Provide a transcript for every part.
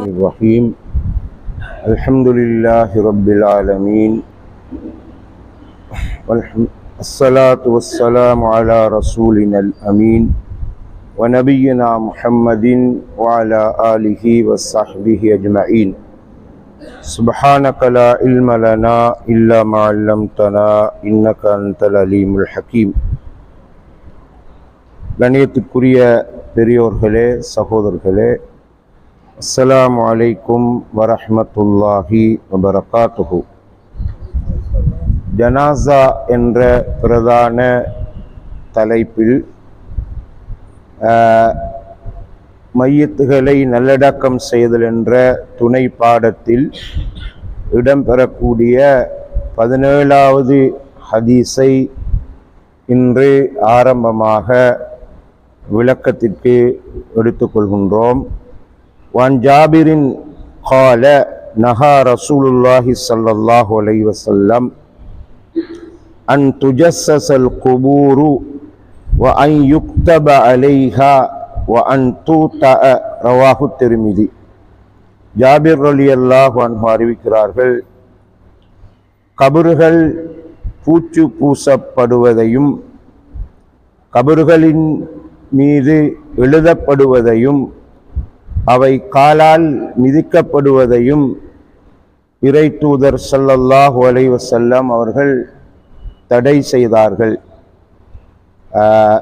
الرحيم الحمد لله رب العالمين والحم... الصلاة والسلام على رسولنا الأمين ونبينا محمد وعلى آله وصحبه أجمعين سبحانك لا علم لنا إلا ما علمتنا إنك أنت العليم الحكيم கணியத்துக்குரிய பெரியோர்களே சகோதரர்களே அஸ்ஸலாமு அலைக்கும் வரஹ்மத்துல்லாஹி வபரகாத்துஹு ஜனாசா என்ற பிரதான தலைப்பில் மையத்துகளை நல்லடக்கம் செய்தல் என்ற துணை பாடத்தில் இடம்பெறக்கூடிய பதினேழாவது ஹதீஸை இன்று ஆரம்பமாக விளக்கத்திற்கு எடுத்துக்கொள்கின்றோம். வான் ஜாபிரின் قال نهى رسول الله صلى الله عليه وسلم أن تجسس القبور وأن يكتب عليها وأن توطأ رواه الترمذي ஜாபிர் அலி அல்லாஹ் அறிவிக்கிறார்கள் கபறுகள் பூச்சு பூசப்படுவதையும் கபறுகளின் மீது எழுதப்படுவதையும் அவை காலால் மிதிக்கப்படுவதையும் இறை தூதர் ஸல்லல்லாஹு அலைவசல்லம் அவர்கள் தடை செய்தார்கள்.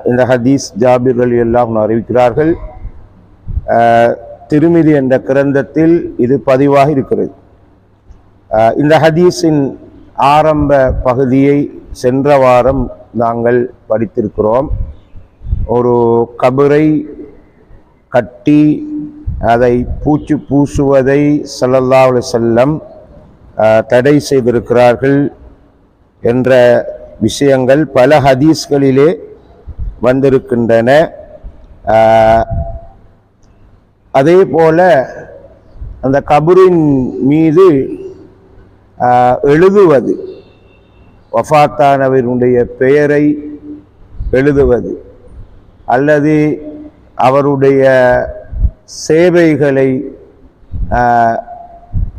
இந்த ஹதீஸ் ஜாபிர் அலி அல்லாஹ் அறிவிக்கிறார்கள். திருமிதி என்ற கிரந்தத்தில் இது பதிவாக இருக்கிறது. இந்த ஹதீஸின் ஆரம்ப பகுதியை சென்ற வாரம் நாங்கள் படித்திருக்கிறோம். ஒரு கபரை கட்டி அதை பூச்சு பூசுவதை ஸல்லல்லாஹு செல்லம் தடை செய்திருக்கிறார்கள் என்ற விஷயங்கள் பல ஹதீஸ்களிலே வந்திருக்கின்றன. அதே போல அந்த கபரின் மீது எழுதுவது வஃபாத்தானவருடைய பெயரை எழுதுவது அல்லது அவருடைய சேவைகளை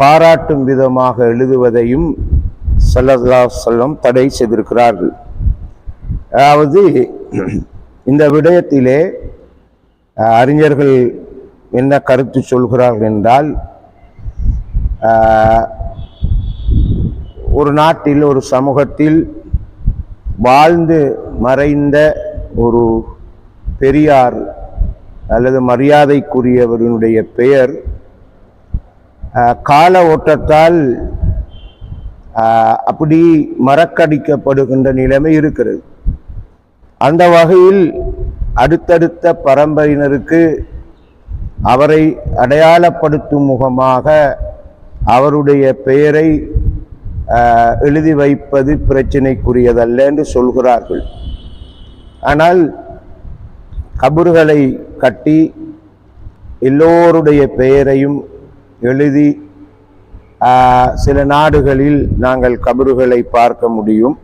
பாராட்டும் விதமாக எழுதுவதையும் ஸல்லல்லாஹு செல்லம் தடை செய்திருக்கிறார்கள். அதாவது இந்த விடயத்திலே அறிஞர்கள் என்ன கருத்து சொல்கிறார்கள் என்றால் ஒரு நாட்டில் ஒரு சமூகத்தில் வாழ்ந்து மறைந்த ஒரு பெரியார் அல்லது மரியாதைக்குரியவருடைய பெயர் கால ஓட்டத்தால் அப்படி மறக்கடிக்கப்படுகின்ற நிலைமை இருக்கிறது. அந்த வகையில் அடுத்தடுத்த பரம்பரையினருக்கு அவரை அடையாளப்படுத்தும் முகமாக அவருடைய பெயரை எழுதி வைப்பது பிரச்சினைக்குரியதல்ல என்று சொல்கிறார்கள். ஆனால் கபர்களை கட்டி எல்லோருடைய பெயரையும் எழுதி சில நாடுகளில் நாங்கள் கபறுகளை பார்க்க முடியும்.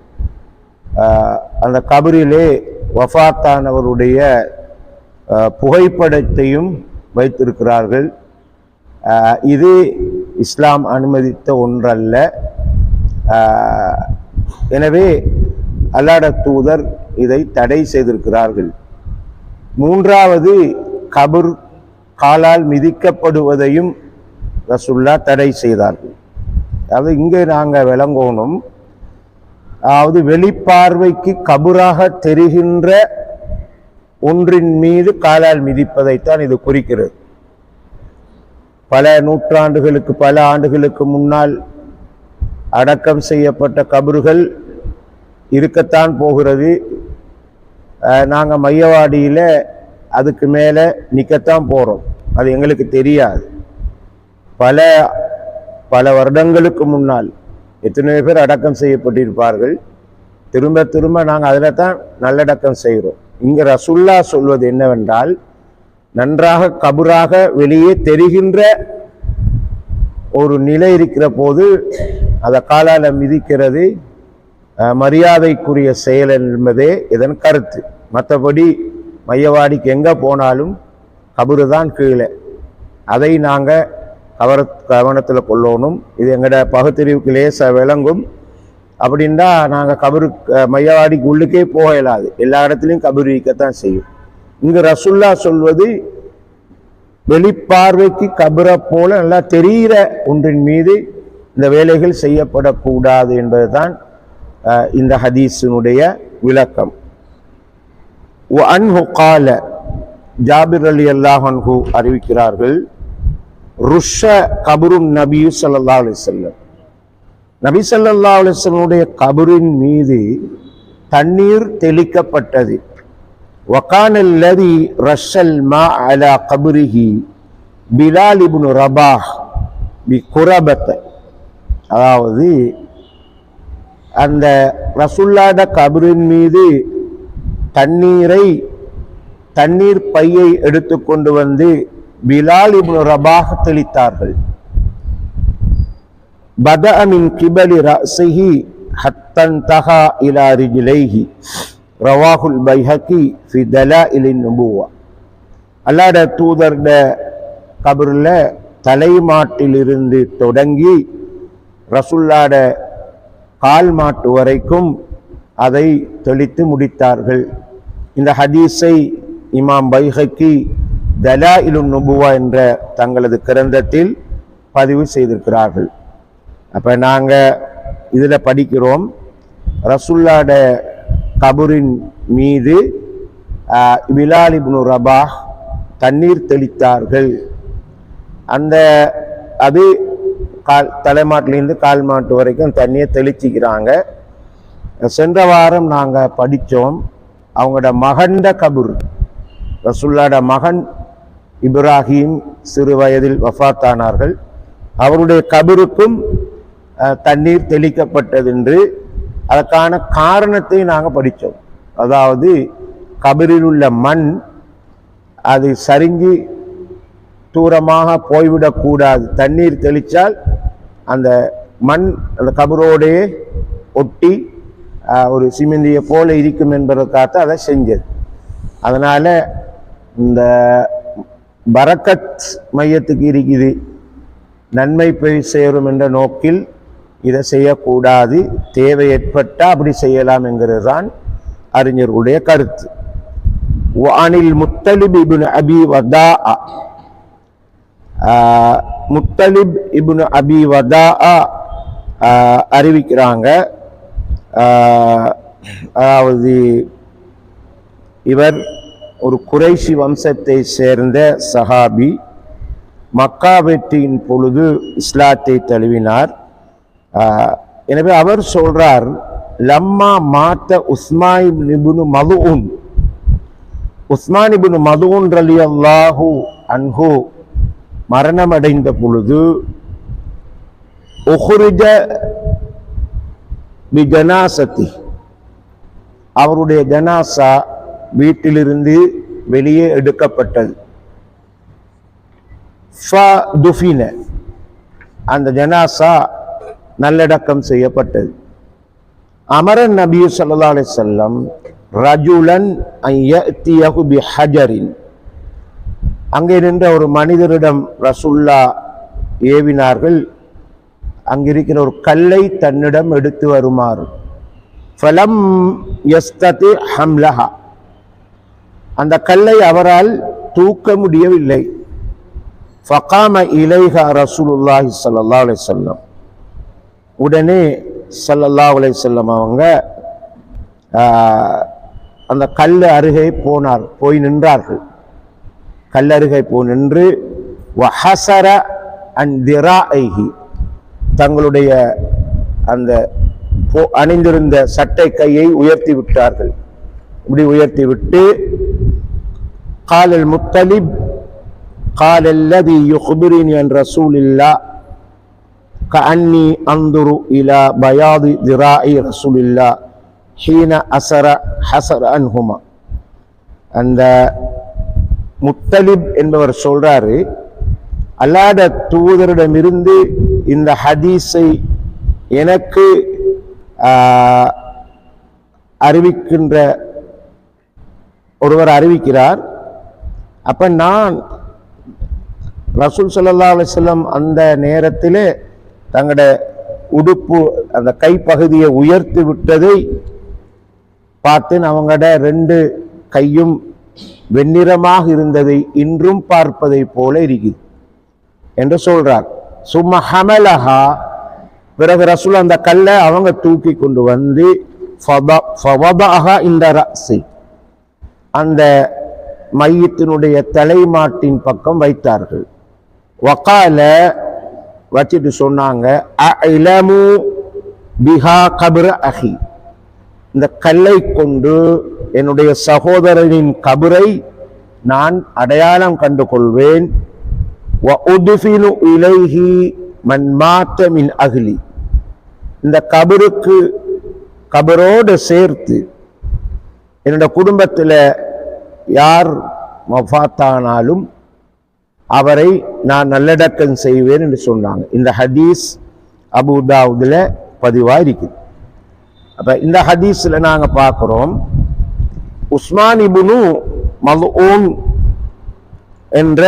அந்த கபரிலே வஃபாத்தானவருடைய புகைப்படத்தையும் வைத்திருக்கிறார்கள். இது இஸ்லாம் அனுமதித்த ஒன்றல்ல. எனவே அல்லாட தூதர் இதை தடை செய்திருக்கிறார்கள். மூன்றாவது கபுர் காலால் மிதிக்கப்படுவதையும் ரசுல்லா தடை செய்தார்கள். அதாவது இங்கே நாங்கள் விளங்கணும். அதாவது வெளிப்பார்வைக்கு கபுராக தெரிகின்ற ஒன்றின் மீது காலால் மிதிப்பதைத்தான் இது குறிக்கிறது. பல நூற்றாண்டுகளுக்கு பல ஆண்டுகளுக்கு முன்னால் அடக்கம் செய்யப்பட்ட கபறுகள் இருக்கத்தான் போகிறது. நாங்கள் மையவாடியில் அதுக்கு மேலே நிற்கத்தான் போகிறோம் அது எங்களுக்கு தெரியாது. பல பல வருடங்களுக்கு முன்னால் எத்தனையோ பேர் அடக்கம் செய்யப்பட்டிருப்பார்கள். திரும்ப திரும்ப நாங்கள் அதில் தான் நல்லடக்கம் செய்கிறோம் இங்கே ரசுல்லா சொல்வது என்னவென்றால் நன்றாக கபுராக வெளியே தெரிகின்ற ஒரு நிலை இருக்கிற போது அதை காலால் மிதிக்கிறது மரியாதைக்குரிய செயல் என்பதே இதன் கருத்து. மற்றபடி மையவாடிக்கு எங்கே போனாலும் கபரு தான் கீழே. அதை நாங்கள் கவர கவனத்தில் கொள்ளணும். இது எங்களோட பகுத்தறிவுக்கு லேசாக விளங்கும். அப்படின்னா நாங்கள் கபரு மையவாடிக்கு உள்ளுக்கே போக இயலாது. எல்லா இடத்துலையும் கபரு இருக்கத்தான் செய்யும். இங்கு ரசுல்லா சொல்வது வெளிப்பார்வைக்கு கபரை போல நல்லா தெரிகிற ஒன்றின் மீது இந்த வேலைகள் செய்யப்படக்கூடாது என்பதுதான் இந்த ஹதீஸினுடைய விளக்கம். அன்ஹு கால ஜாபிர் அலி அல்லாஹன்ஹு அறிவிக்கிறார்கள் ருஷ கபுரும் நபியு சல்லா அலிசல்லம் நபி சல்லா அலிசல்லுடைய கபரின் மீது தண்ணீர் தெளிக்கப்பட்டது. வக்கானல்லதி ரஷல் மா அலா கபுரிஹி பிலால் இபுன் ரபாஹ் பி குரபத்தை. அதாவது அந்த ரசுல்லாத கபரின் மீது தண்ணீரை தண்ணீர் பையை எடுத்து கொண்டு வந்து பிலால் இப்னு ரபாக தெளித்தார்கள். பத அமின் கிபலி ரசிஹி ஹத்தன் தஹா இலாரி ரிஜிலைஹி. ரவாகுல் பைஹக்கி ஃபி தலா இலின் நுபுவா அல்லாட தூதர்ட கபரில் தலைமாட்டிலிருந்து தொடங்கி ரசுல்லாட கால் மாட்டு வரைக்கும் அதை தெளித்து முடித்தார்கள். இந்த ஹதீஸை இமாம் பைஹக்கி இலும் நுபுவா என்ற தங்களது கிரந்தத்தில் பதிவு செய்திருக்கிறார்கள். அப்போ நாங்கள் இதில் படிக்கிறோம். ரசுல்லாட கபூரின் மீது ஆஹ், பிலால் இப்னு ரபாஹ் தண்ணீர் தெளித்தார்கள். அந்த அது கால் தலைமாட்டிலேருந்து கால் மாட்டு வரைக்கும் தண்ணியை தெளிச்சிக்கிறாங்க. சென்ற வாரம் நாங்கள் படித்தோம். அவங்களோட மகண்ட கபூர் ரசுல்லாட மகன் இப்ராஹிம் சிறு வயதில் வஃபாத்தானார்கள் அவருடைய கபருக்கும் தண்ணீர் தெளிக்கப்பட்டது என்று அதற்கான காரணத்தை நாங்கள் படித்தோம். அதாவது கபரில் உள்ள மண் அது சரிஞ்சு தூரமாக போய்விடக்கூடாது தண்ணீர் தெளித்தால் அந்த மண் அந்த கபரோடையே ஒட்டி ஒரு சிமெந்தியை போல இருக்கும் என்பதற்காக அதை செஞ்சது. அதனால் இந்த பரக்கத் மையத்துக்கு இருக்குது. நன்மை போய் சேரும் என்ற நோக்கில் இதை செய்யக்கூடாது. தேவை ஏற்பட்டால் அப்படி செய்யலாம் என்கிறது தான் அறிஞர்களுடைய கருத்து வானில் முத்தலிப் அபி வதா முத்தலிப் இப்னு அபி வதா அறிவிக்கிறாங்க அதாவது இவர் ஒரு குறைஷி வம்சத்தை சேர்ந்த சஹாபி மக்கா வெற்றியின் பொழுது இஸ்லாத்தை தழுவினார் எனவே அவர் சொல்றார் லம்மா மாத்த உஸ்மாய் நிபுனு மதுஉன் உஸ்மான் இப்னு ரலி அல்லாஹூ அன்ஹு மரணமடைந்த பொழுது உஹ்ரிஜ அவருடைய ஜனாசா வீட்டிலிருந்து வெளியே எடுக்கப்பட்டது. அந்த ஜனாசா நல்லடக்கம் செய்யப்பட்டது. அமரன் நபி சல்லா அலி செல்லம் ரஜுலன் ஹஜரின். அங்கே நின்ற ஒரு மனிதரிடம் ரசுல்லா ஏவினார்கள். அங்கிருக்கிற ஒரு கல்லை தன்னிடம் எடுத்து வருமாறு. ஃபலம் யஸ்ததி ஹம்லஹா. அந்த கல்லை அவரால் தூக்க முடியவில்லை. ஃபகாம இலைஹா ரசூலுல்லாஹி சல்லா அலைஹி வஸல்லம். உடனே சல்லல்லா அலைஹி வஸல்லம் அவங்க அந்த கல் அருகே போனார் போய் நின்றார்கள். கல்லருகை போ நின்று ஹசர அண்ட் திரா ஐஹி தங்களுடைய அந்த அணிந்திருந்த சட்டை கையை உயர்த்தி விட்டார்கள். இப்படி உயர்த்தி விட்டு காலல் முத்தலிப் காலல்லதி யுஹ்பிரின் என் ரசூலில்லா கஅன்னி அந்துரு இலா பயாது திராஇ ரசூலில்லா ஹீன அசர ஹசர அன்ஹுமா. அந்த முத்தலிப் என்பவர் சொல்றாரு அல்லாத தூதரிடமிருந்து இந்த ஹதீஸை எனக்கு அறிவிக்கின்ற ஒருவர் அறிவிக்கிறார். அப்ப நான் ரசூல் சல்லா அலிஸ்லம் அந்த நேரத்திலே தங்களோட உடுப்பு அந்த கைப்பகுதியை உயர்த்தி விட்டதை பார்த்து அவங்களோட ரெண்டு கையும் வெண்ணிறமாக இருந்ததை இன்றும் பார்ப்பதை போல இருக்குது என்று சொல்றார். சும்மா ஹமலஹா. பிறகு ரசூல் அந்த கல்லை அவங்க தூக்கி கொண்டு வந்து இந்த ரஸி அந்த மையத்தினுடைய தலைமாட்டின் பக்கம் வைத்தார்கள். வக்கால வச்சுட்டு சொன்னாங்க பிஹா கபர அஹி. இந்த கல்லை கொண்டு என்னுடைய சகோதரனின் கபரை நான் அடையாளம் கண்டு கொள்வேன் இலைகி மன்மாற்றமின் அகிலி இந்த கபருக்கு கபரோடு சேர்த்து என்னோட குடும்பத்தில் யார் மஃபாத்தானாலும் அவரை நான் நல்லடக்கம் செய்வேன் என்று சொன்னாங்க. இந்த ஹதீஸ் அபுதாவுதில் பதிவாக இருக்குது அப்ப இந்த ஹதீஸ்ல நாங்க பார்க்கிறோம் உஸ்மான் இபுனு மல்ஊன் என்ற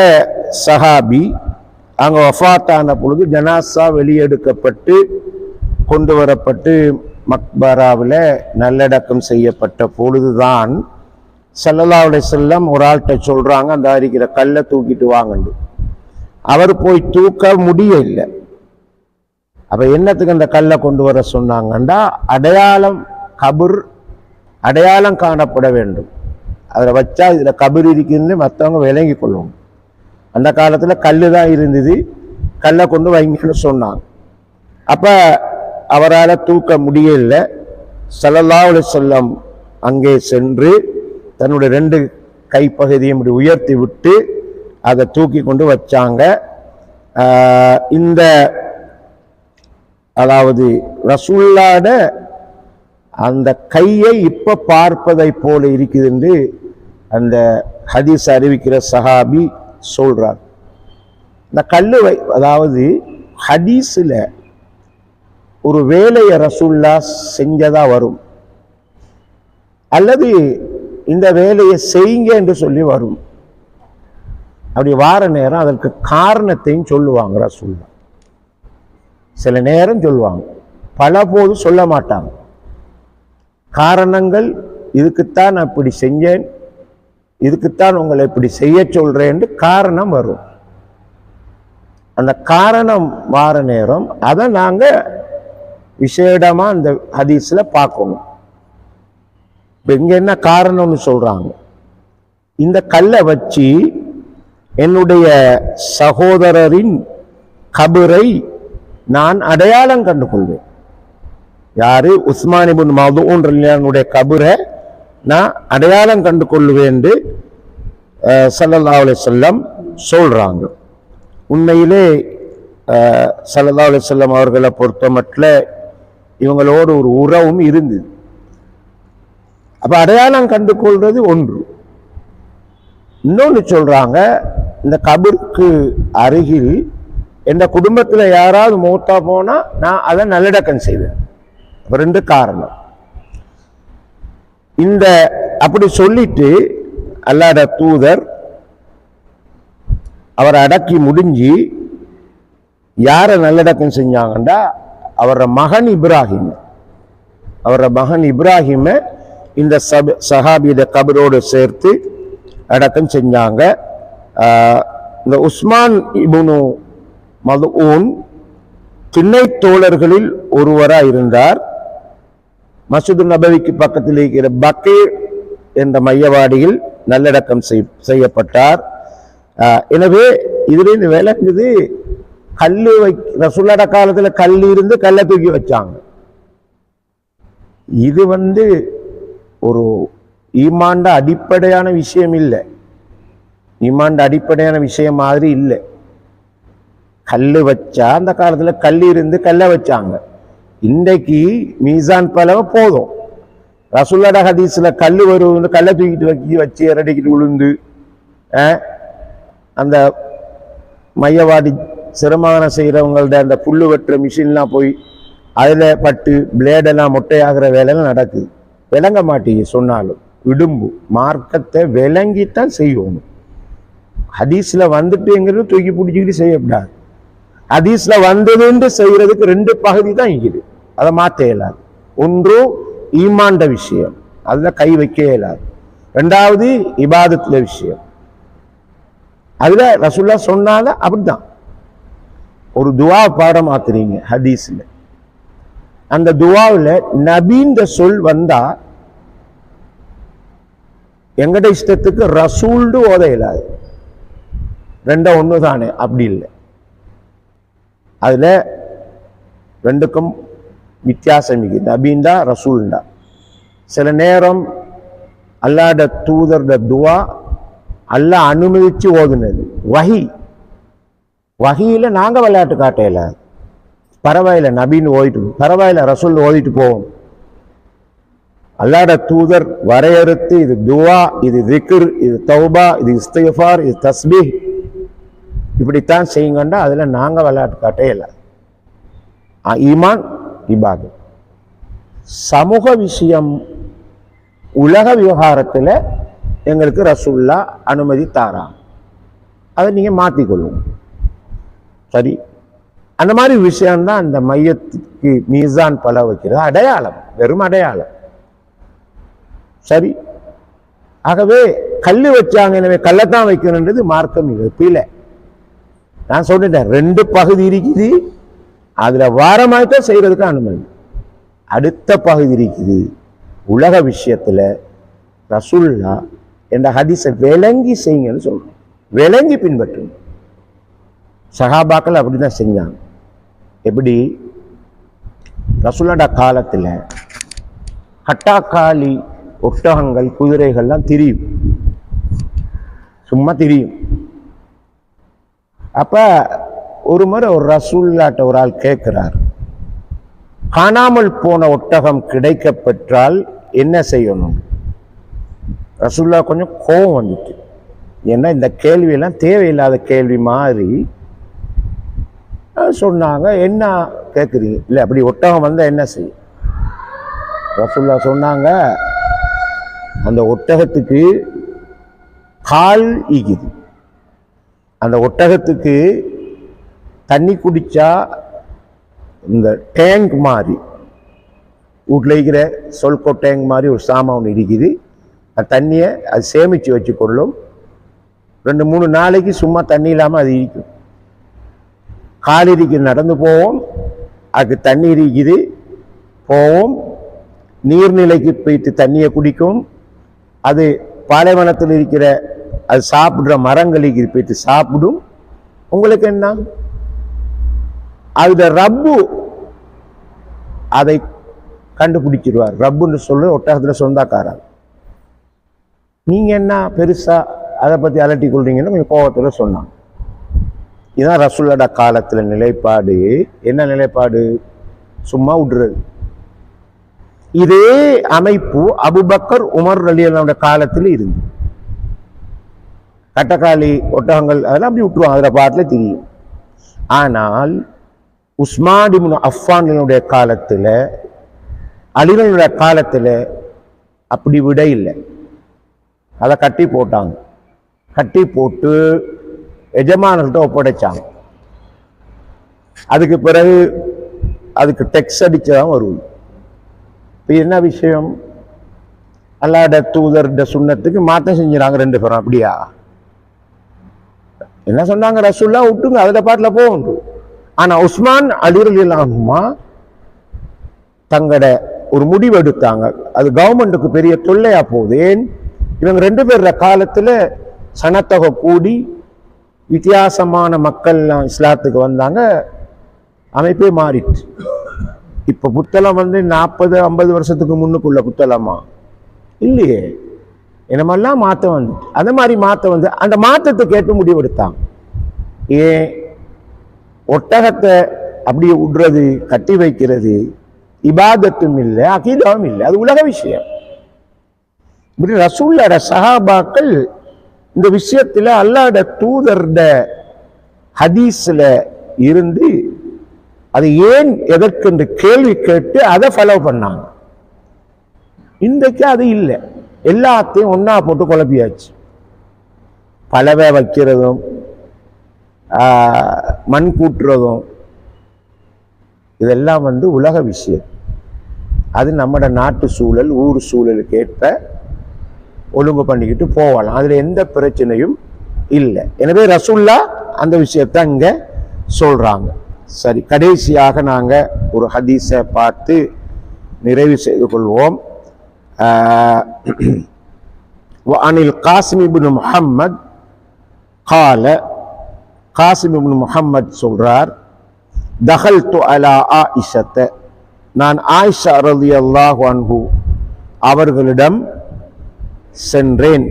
சஹாபி அங்க வஃபாத்தான பொழுது ஜனாசா வெளியெடுக்கப்பட்டு கொண்டு வரப்பட்டு மக்பராவில் நல்லடக்கம் செய்யப்பட்ட பொழுதுதான் ஸல்லல்லாஹு செல்லம் ஒரு ஆள்கிட்ட சொல்கிறாங்க அந்த அரிக்கிற கல்லை தூக்கிட்டு வாங்கண்டு. அவர் போய் தூக்க முடியலை. அப்போ என்னத்துக்கு அந்த கல்லை கொண்டு வர சொன்னாங்கண்டா? அடையாளம் கபுர் அடையாளம் காணப்பட வேண்டும். அதில் வச்சா இதில் கபர் இருக்குதுன்னு மற்றவங்க விளங்கி கொள்ளும். அந்த காலத்தில் கல் தான் இருந்தது. கல்லை கொண்டு வைங்கன்னு சொன்னாங்க. அப்போ அவரால் தூக்க முடியல. சலல்லாவுல செல்லம் அங்கே சென்று தன்னுடைய ரெண்டு கைப்பகுதியும் இப்படி உயர்த்தி விட்டு அதை தூக்கி கொண்டு வச்சாங்க. இந்த அதாவது ரசுல்லாட அந்த கையை இப்போ பார்ப்பதை போல இருக்குது என்று அந்த ஹதீஸ் அறிவிக்கிற சஹாபி சொல்கிறார் இந்த கல்லுவை அதாவது ஹதீஸில் ஒரு வேலையை ரசுல்லா செஞ்சதா வரும். அல்லது இந்த வேலையை செய்யுங்க என்று சொல்லி வரும். அப்படி வார நேரம் அதற்கு காரணத்தையும் சொல்லுவாங்க ரசுல்லா. சில நேரம் சொல்லுவாங்க. பல போது சொல்ல மாட்டாங்க. காரணங்கள் இதுக்குத்தான் நான் இப்படி செஞ்சேன் இதுக்குத்தான் உங்களை இப்படி செய்ய சொல்றேன்னு காரணம் வரும். அந்த காரணம் வார நேரம் அதை நாங்கள் விசேடமாக அந்த ஹதீஸில் பார்க்கணும். இப்போ இங்கே என்ன காரணம்னு சொல்கிறாங்க இந்த கல்லை வச்சு என்னுடைய சகோதரரின் கபரை நான் அடையாளம் கண்டு கொள்வேன் யாரு? உஸ்மானிபுன் இப்னு மதுன் கபரை நான் அடையாளம் கண்டு கொள்வேன் சல்லல்லா அலி செல்லம் சொல்கிறாங்க சொல்றாங்க. உண்மையிலே சல்லல்லா அலி செல்லம் அவர்களை பொறுத்தமட்டில் இவங்களோடு ஒரு உறவும் இருந்தது. அப்போ அடையாளம் கண்டு கொள்வது ஒன்று. இன்னொன்று சொல்கிறாங்க இந்த கபருக்கு அருகில் எந்த குடும்பத்தில் யாராவது மூத்தா போனால் நான் அதை நல்லடக்கம் செய்வேன். ரெண்டு காரணம். இந்த அப்படி சொல்லிட்டு அல்லாட தூதர் அவரை அடக்கி முடிஞ்சு யாரை நல்லடக்கம் செஞ்சாங்கண்டா அவரோட மகன் இப்ராஹிம். அவரோட மகன் இப்ராஹிமை இந்த சப சஹாபியோட கபரோடு சேர்த்து அடக்கம் செஞ்சாங்க. இந்த உஸ்மான் இபுனு மதுன் திண்ணை தோழர்களில் ஒருவராக இருந்தார் மசூது நபவிக்கு பக்கத்தில் இருக்கிற பக்கே என்ற மையவாடியில் நல்லடக்கம் செய்- செய்யப்பட்டார். ஆஹ் எனவே இதுலேருந்து விளங்குது கல் வை ரசுல்லாட காலத்தில் கல் இருந்து கல்லை தூக்கி வச்சாங்க. இது வந்து ஒரு ஈமாண்ட அடிப்படையான விஷயம் இல்லை. ஈமாண்ட அடிப்படையான விஷயம் மாதிரி இல்லை. கல் வச்சா அந்த காலத்தில் கல் இருந்து கல்லை வச்சாங்க. இன்றைக்கு மீசான் பலவை போதும். ரசுல்லட ஹதீஸில் கல் வரும் கல்லை தூக்கிட்டு வைக்கி வச்சு இரடிக்கிட்டு விழுந்து அந்த மையவாடி சிரமம் செய்கிறவங்கள்ட அந்த புல்லு வெட்டுற மிஷின்லாம் போய் அதில் பட்டு பிளேடெல்லாம் மொட்டையாகிற வேலைலாம் நடக்குது. விளங்க மாட்டேங்குது சொன்னாலும். விடும்பு. மார்க்கத்தை விளங்கித்தான் செய்யணும். ஹதீஸில் வந்துட்டுங்கிறது தூக்கி பிடிச்சிக்கிட்டு செய்யக்கூடாது ஹதீஸ்ல வந்ததுன்னு செய்யறதுக்கு ரெண்டு பகுதி தான் இருக்குது. அதை மாற்ற இயலாது. ஒன்று ஈமாண்ட விஷயம். அதுல கை வைக்க இயலாது. ரெண்டாவது இபாதத்துல விஷயம். அதுல ரசுல்லா சொன்னால அப்படிதான் ஒரு துவா பாடம் ஆத்துறீங்க ஹதீஸ்ல. அந்த துவாவில் நபீன்ற சொல் வந்தா எங்கட இஷ்டத்துக்கு ரசூல்டு ஓத இயலாது. ரெண்ட ஒன்று தானே அப்படி இல்லை. அதில் ரெண்டுக்கும் வித்தியாசம் இருக்குது. நபீண்டா ரசூல்ண்டா சில நேரம் அல்லாட தூதர்ட துவா அல்லாஹ் அனுமதிச்சு ஓதுனது. வஹி. வகையில் நாங்கள் விளையாட்டு காட்டையில. பரவாயில்ல நபின்னு ஓதிட்டு பரவாயில்ல ரசூல் ஓதிட்டு போவோம். அல்லாட தூதர் வரையறுத்து இது துவா இது திக்ர் இது தௌபா இது இஸ்தஃபார் இது தஸ்பீஹ் இப்படித்தான் செய்யுங்கண்டா அதில் நாங்கள் விளையாட்டு காட்டே இல்லை ஈமான் இபாது சமூக விஷயம் உலக விவகாரத்தில் எங்களுக்கு ரசுல்லா அனுமதி தாராம். அதை நீங்கள் மாற்றிக்கொள்ளும் சரி? அந்த மாதிரி விஷயம்தான் அந்த மையத்துக்கு மீசான் பல வைக்கிறது. அடையாளம் வெறும் அடையாளம். சரி? ஆகவே கல் வச்சாங்க எனவே கல்லைத்தான் வைக்கணுன்றது மார்க்கம் இது பிழை நான் சொல்லிட்டேன் ரெண்டு பகுதி இருக்குது. அதில் வாரமாகத்தான் செய்கிறதுக்கு அனுமதி. அடுத்த பகுதி இருக்குது. உலக விஷயத்துல ரசுல்லா என்ற ஹதிசை விளங்கி செய்யுங்கன்னு சொல்றோம் விளங்கி பின்பற்றணும் சஹாபாக்கள் அப்படிதான் செஞ்சாங்க. எப்படி? ரசுல்லாட காலத்துல கட்டாக்காளி ஒட்டகங்கள் குதிரைகள்லாம் திரியும். சும்மா திரியும். அப்போ ஒரு முறை ஒரு ரசூல்லாட்ட ஒரு ஆள் கேட்குறார் காணாமல் போன ஒட்டகம் கிடைக்க பெற்றால் என்ன செய்யணும்? ரசூல்லா கொஞ்சம் கோபம் வந்துட்டு ஏன்னா இந்த கேள்வியெல்லாம் தேவையில்லாத கேள்வி மாதிரி சொன்னாங்க. என்ன கேட்குறீங்க இல்லை அப்படி ஒட்டகம் வந்தால் என்ன செய்யும்? ரசூல்லா சொன்னாங்க அந்த ஒட்டகத்துக்கு கால் ஈக்குது அந்த ஒட்டகத்துக்கு தண்ணி குடித்தா இந்த டேங்க் மாதிரி வீட்டில் இருக்கிற சொல்கோ டேங்க் மாதிரி ஒரு சாமான் ஒன்று இருக்குது அந்த தண்ணியை அது சேமித்து வச்சுக்கொள்ளும் ரெண்டு மூணு நாளைக்கு சும்மா தண்ணி இல்லாமல் அது இருக்கும் காலிரிக்கு நடந்து போவோம். அதுக்கு தண்ணி இருக்குது போவோம். நீர்நிலைக்கு போயிட்டு தண்ணியை குடிக்கும். அது பாலைவனத்தில் இருக்கிற அது சாப்பிடுற மரங்களுக்கு போயிட்டு சாப்பிடும். உங்களுக்கு என்ன? அதுல ரப்பு அதை கண்டுபிடிச்சிருவார். ரப்புன்னு சொல்ல ஒட்டகத்தில் சொந்தக்காரர். நீங்க என்ன பெருசா அதை பத்தி அலட்டி கொள்றீங்கன்னு கொஞ்சம் கோபத்துல சொன்னாங்க. இதான் ரசூலோட காலத்தில் நிலைப்பாடு. என்ன நிலைப்பாடு? சும்மா விடுறது. இதே அமைப்பு அபுபக்கர் உமர் அலியனோட காலத்தில் இருந்து கட்டக்காளி ஒட்டகங்கள் அதெல்லாம் அப்படி விட்டுருவாங்க. அதில் பாட்டில் தெரியும். ஆனால் உஸ்மான் அஃபானுடைய காலத்தில் அலிகளுடைய காலத்தில் அப்படி விட இல்லை. அதை கட்டி போட்டாங்க. கட்டி போட்டு எஜமானர்கிட்ட ஒப்படைச்சாங்க. அதுக்கு பிறகு அதுக்கு டெக்ஸ் அடித்து தான் வருவோம் இப்போ என்ன விஷயம்? அல்லாட தூதர்ட சுண்ணத்துக்கு மாற்றம் செஞ்சுறாங்க ரெண்டு பேரும். அப்படியா? என்ன சொன்னாங்க ரசூல்லா விட்டுங்க அதில் பாட்டில் போகும் ஆனால் உஸ்மான் அலிரல் இல்லாமமா தங்களை ஒரு முடிவு எடுத்தாங்க. அது கவர்மெண்ட்டுக்கு பெரிய தொல்லையாக போகுது. ஏன்? இவங்க ரெண்டு பேர்ல காலத்தில் சனத்தொகை கூடி வித்தியாசமான மக்கள்லாம் இஸ்லாத்துக்கு வந்தாங்க. அமைப்பே மாறிட்டு இப்போ புத்தளம் வந்து நாற்பது ஐம்பது வருஷத்துக்கு முன்னுக்குள்ள புத்தளமா? இல்லையே. என்னமெல்லாம் மாற்றம் வந்துட்டு. அந்த மாதிரி மாற்றம் வந்து அந்த மாற்றத்தை கேட்டு முடிவெடுத்தாங்க ஏன்? ஒட்டகத்தை அப்படியே விடுறது கட்டி வைக்கிறது இபாதத்தும் இல்லை அகீதாவும் இல்லை. அது உலக விஷயம். இப்படி ரசூல்லோட சஹாபாக்கள் இந்த விஷயத்துல அல்லாட தூதர்ட ஹதீஸ்ல இருந்து அது ஏன் எதற்கென்று கேள்வி கேட்டு அதை ஃபாலோ பண்ணாங்க. இன்றைக்கு அது இல்லை. எல்லாத்தையும் ஒன்றா போட்டு குழப்பியாச்சு. பலவை வைக்கிறதும் மண் கூட்டுறதும் இதெல்லாம் வந்து உலக விஷயம். அது நம்மட நாட்டு சூழல் ஊர் சூழலுக்கு ஏற்ப ஒழுங்கு பண்ணிக்கிட்டு போகலாம். அதில் எந்த பிரச்சனையும் இல்லை. எனவே ரசுல்லா அந்த விஷயத்தை இங்கே சொல்கிறாங்க சரி கடைசியாக நாங்கள் ஒரு ஹதீஸை பார்த்து நிறைவு செய்து கொள்வோம். وعن القاسم بن محمد قال قاسم بن محمد சொல்றார் தகல்து அலா ஆயிஷத்த நான் ஆயிஷா ரலியல்லாஹு அன்ஹு அவர்களிடம் சென்றேன்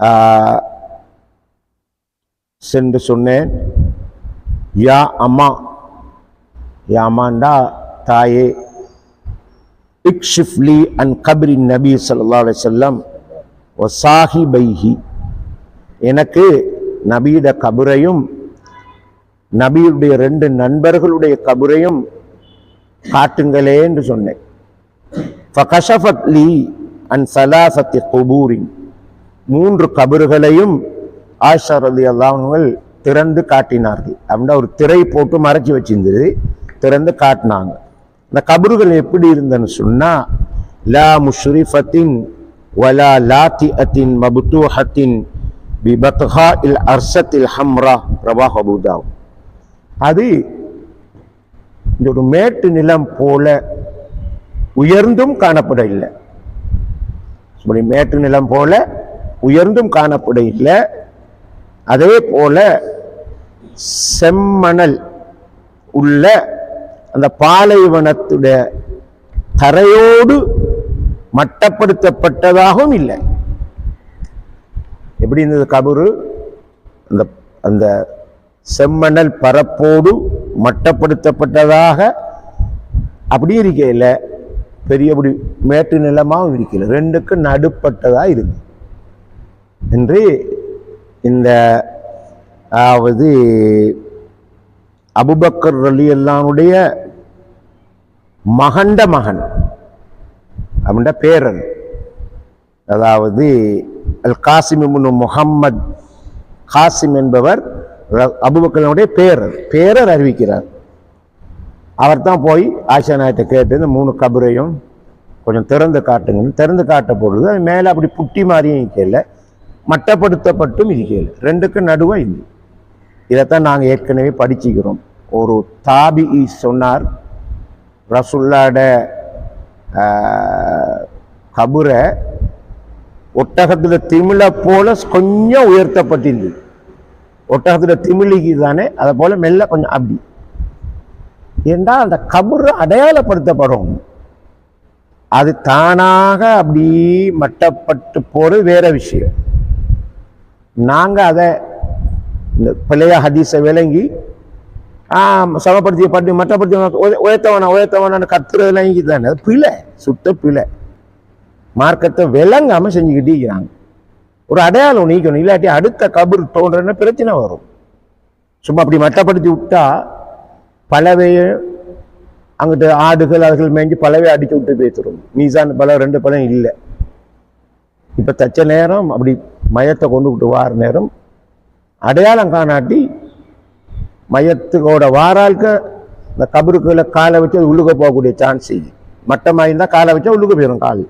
ஆஹ், சென்று சொன்னேன் யா அம்மா யா அம்மாண்டா தாயே இக்ஷிஃப்லி அன் கபிரி நபி ஸல்லல்லாஹு அலைஹி ஒசாஹி பைஹி எனக்கு நபியிட கபுரையும் நபியுடைய ரெண்டு நண்பர்களுடைய கபுரையும் காட்டுங்களே என்று சொன்னேன். ஃபகஷஃபத் லீ அன் சலாசத்தி குபூரின் மூன்று கபறுகளையும் ஆஷா ரலி அல்லாஹ்கள் திறந்து காட்டினார்கள். அப்படின்னா ஒரு திரை போட்டு மறைச்சி வச்சிருந்தது. திறந்து காட்டினாங்க. இந்த கபறுகள் எப்படி இருந்தன்னு சொன்னா லா முஷ்ரிஃபத்தின் வலா லாத்திஅத்தின் மபுத்தூஹத்தின் பிபத்ஹா இல் அர்சத்தில் ஹம்ரா ரவாஹ் அது இந்த ஒரு மேட்டு நிலம் போல உயர்ந்தும் காணப்பட இல்லை. இப்படி மேட்டு நிலம் போல உயர்ந்தும் காணப்பட இல்லை. அதே போல செம்மணல் உள்ள அந்த பாலைவனத்துடைய தரையோடு மட்டப்படுத்தப்பட்டதாகவும் இல்லை. எப்படி இருந்தது கபரு? அந்த அந்த செம்மணல் பரப்போடு மட்டப்படுத்தப்பட்டதாக அப்படி இருக்கையில் பெரியபடி மேட்டு நிலமாகவும் இருக்கல ரெண்டுக்கும் நடுப்பட்டதாக இருக்கு. என்று இந்த அதாவது அபுபக்கர் அலி அல்லானுடைய மகண்ட மகன். அப்படின்ற பேரன் அதாவது அல் காசிம் இப்னு முஹம்மத். காசிம் என்பவர் அபுபக்கரனுடைய பேரர் பேரர் அறிவிக்கிறார். அவர் தான் போய் ஆஷா நாயத்தை கேட்டு இந்த மூணு கபரையும் கொஞ்சம் திறந்து காட்டுங்கன்னு திறந்து காட்ட பொழுது அது மேலே அப்படி புட்டி மாதிரியும் இருக்கல மட்டப்படுத்தப்பட்டும் இருக்கல ரெண்டுக்கும் நடுவாக இல்லை இதைத்தான் நாங்கள் ஏற்கனவே படிச்சுக்கிறோம். ஒரு தாபி சொன்னார். ரசுல்லாட கபுரை ஒட்டகத்தில் திமிழை போல கொஞ்சம் உயர்த்தப்பட்டிருந்தது. ஒட்டகத்தில் திமிழிக்கு தானே அதை போல் மெல்ல கொஞ்சம் அப்படி. ஏண்டா அந்த கபரு அடையாளப்படுத்தப்படும்? அது தானாக அப்படி மட்டப்பட்டு போகிறது வேற விஷயம். நாங்கள் அதை இந்த பிள்ளைய ஹதீஸை விளங்கி சமப்படுத்திய பட்டு மட்டப்படுத்தி உயர்த்தவனா உயர்த்தவனான்னு கத்துறதுலாம் இங்கே தானே. அது பிழை சுத்த பிழை. மார்க்கத்தை விளங்காம செஞ்சுக்கிட்டே இருக்கிறாங்க. ஒரு அடையாளம் நீக்கணும். இல்லாட்டி அடுத்த கபர் தோன்றன பிரச்சனை வரும். சும்மா அப்படி மட்டப்படுத்தி விட்டா பலவைய அங்கிட்டு ஆடுகள் அதுகள் மேய்ஞ்சி பலவே அடிச்சு விட்டு பேசுறோம் மீசான் பழம் ரெண்டு பலம் இல்லை. இப்போ தச்ச நேரம் அப்படி மயத்தை கொண்டு விட்டு வார நேரம் அடையாளம் காணாட்டி மையத்துக்கோட வாரால்க இந்த கபருக்குள்ள காலை வச்சு அது உள்ளுக்க போகக்கூடிய சான்ஸ் மட்டமாக இருந்தால் காலை வச்சா உள்ளுக்க போயிடும் கால்.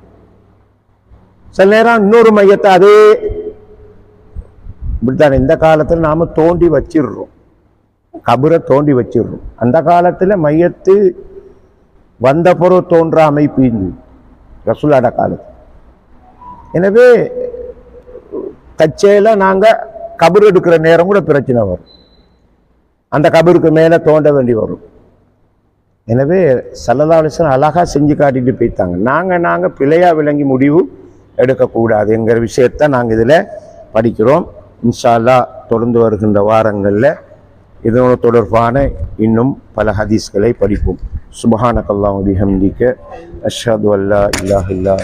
சில நேரம் இன்னொரு மையத்தை அதே இப்படித்தானே இந்த காலத்தில் நாம தோண்டி வச்சிடுறோம். கபரை தோண்டி வச்சிடுறோம். அந்த காலத்தில் மையத்து வந்த பிறகு தோன்ற அமைப்பு இருந்தது ரசூலாட காலத்து. எனவே தச்சையில் நாங்கள் கபர் எடுக்கிற நேரம் கூட பிரச்சனை வரும். அந்த கபருக்கு மேலே தோண்ட வேண்டி வரும். எனவே சல்லதாலிசன் அழகா செஞ்சு காட்டிட்டு போயிட்டாங்க. நாங்கள் நாங்கள் பிழையாக விளங்கி முடிவு எடுக்கக்கூடாது என்கிற விஷயத்தை நாங்கள் இதில் படிக்கிறோம். இன்ஷால்லா தொடர்ந்து வருகின்ற வாரங்களில் இதனோட தொடர்பான இன்னும் பல ஹதீஸ்களை படிப்போம். சுபஹானக்கல்லாம் பிஹம்திக்க அஷாது அல்லா இல்லாஹ் இல்லா